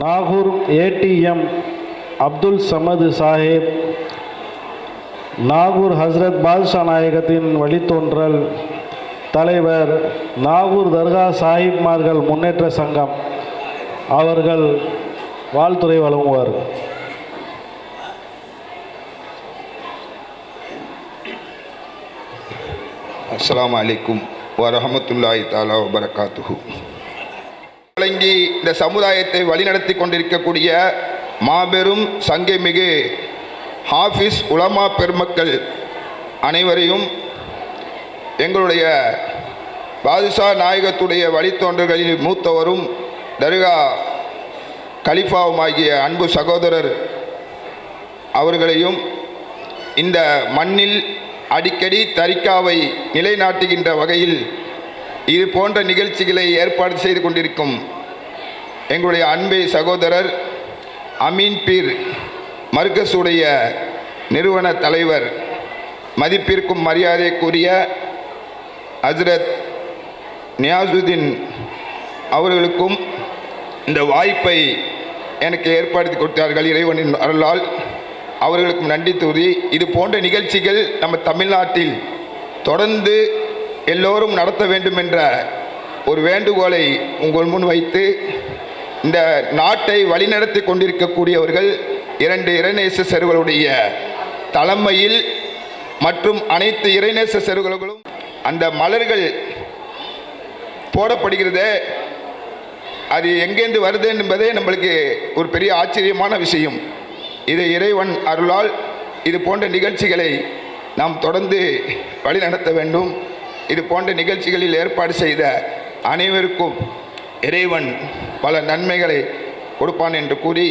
Nagore ATM Abdul Samad Sahib Nagore Hazrat Badusha நாயகத்தின் வழித்தோன்றல் தலைவர் நாகூர் தர்கா சாஹிப்மார்கள் முன்னேற்ற சங்கம் அவர்கள் வாழ்த்துறை வழங்குவார். அஸ்லாம் அலைக்கும் வரமத்துல்லாய் தாலா வபரகாத்துஹு. வழங்கி இந்த சமுதாயத்தை வழிநடத்தி கொண்டிருக்கக்கூடிய மாபெரும் சங்கைமிகு ஹாஃபிஸ் உலமா பெருமக்கள் அனைவரையும் எங்களுடைய பாதுஷா நாயகத்துடைய வழித்தோன்றல்களில் மூத்தவரும் தர்கா கலிஃபாவுமாகிய அன்பு சகோதரர் அவர்களையும் இந்த மண்ணில் அடிக்கடி தரிக்காவை நிலைநாட்டுகின்ற வகையில் இது போன்ற நிகழ்ச்சிகளை ஏற்பாடு செய்து கொண்டிருக்கும் எங்களுடைய அன்பை சகோதரர் அமீன் பீர் மர்கஸுடைய நிறுவன தலைவர் மதிப்பிற்கும் மரியாதைக்குரிய ஹசரத் நியாசுதீன் அவர்களுக்கும் இந்த வாய்ப்பை எனக்கு ஏற்படுத்தி கொடுத்தார்கள் இறைவனின் அருளால். அவர்களுக்கும் நன்றி தூதி. இது போன்ற நிகழ்ச்சிகள் நம்ம தமிழ்நாட்டில் தொடர்ந்து எல்லோரும் நடத்த வேண்டும் என்ற ஒரு வேண்டுகோளை உங்கள் முன் வைத்து இந்த நாட்டை வழிநடத்தி கொண்டிருக்கக்கூடியவர்கள் இரண்டு இறைநேச செருகளுடைய தலைமையில் மற்றும் அனைத்து இறைநேச செருகளும் அந்த மலர்கள் போடப்படுகிறதே அது எங்கேருந்து வருது என்பதே நம்மளுக்கு ஒரு பெரிய ஆச்சரியமான விஷயம். இதை இறைவன் அருளால் இது போன்ற நிகழ்ச்சிகளை நாம் தொடர்ந்து வழிநடத்த வேண்டும். இது போன்ற நிகழ்ச்சிகளில் ஏற்பாடு செய்த அனைவருக்கும் இறைவன் பல நன்மைகளை கொடுப்பான் என்று கூறி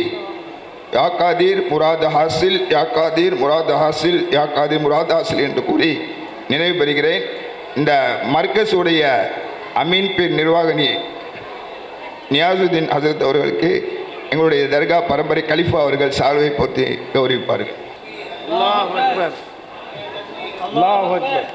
யாக்காதீர் முராத் ஹாசில் யாக்காதீர் முராத் ஹாசில் யாக்காதீர் முராத் ஹாசில் என்று கூறி நினைவு பெறுகிறேன். இந்த மர்கஸுடைய அமீன் பீர் நிர்வாகினி நியாசுதீன் ஹசரத் அவர்களுக்கு எங்களுடைய தர்கா பரம்பரை கலிஃபா அவர்கள் சால்வை போர்த்தி கௌரவிப்பார்கள். அல்லாஹ் அக்பர். அல்லாஹ் அக்பர்.